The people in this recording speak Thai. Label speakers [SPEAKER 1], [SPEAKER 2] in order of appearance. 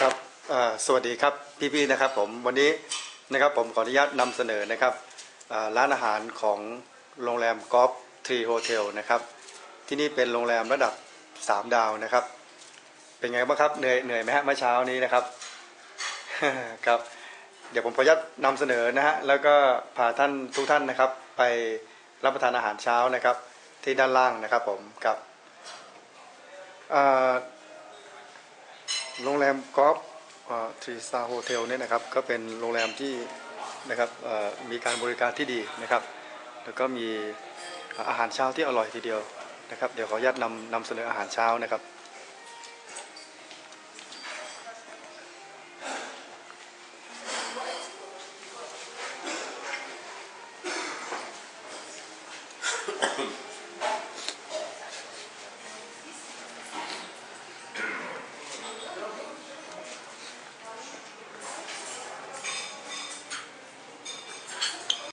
[SPEAKER 1] ครับสวัสดีครับพี่ๆนะครับผมวันนี้นะครับผมขออนุญาตนำเสนอนะครับร้านอาหารของโรงแรมกอล์ฟทรีโฮเทลนะครับที่นี่เป็นโรงแรมระดับ 3 ดาวนะครับ เป็นไงบ้างครับเหนื่อยเหนื่อยไหมฮะเมื่อเช้านี้นะครับครับเดี๋ยวผมขออนุญาตนำเสนอนะฮะแล้วก็พาท่านทุกท่านนะครับ ไปรับประทานอาหารเช้านะครับ ที่ด้านล่างนะครับผมกับอ่า โรงแรมกอล์ฟทรีสตาโฮเทลเนี่ยนะครับก็เป็นโรงแรมที่นะครับมีการบริการที่ดีนะครับ แล้วก็มีอาหารเช้าที่อร่อยทีเดียวนะครับ เดี๋ยวขออนุญาตนำนำเสนออาหารเช้านะครับ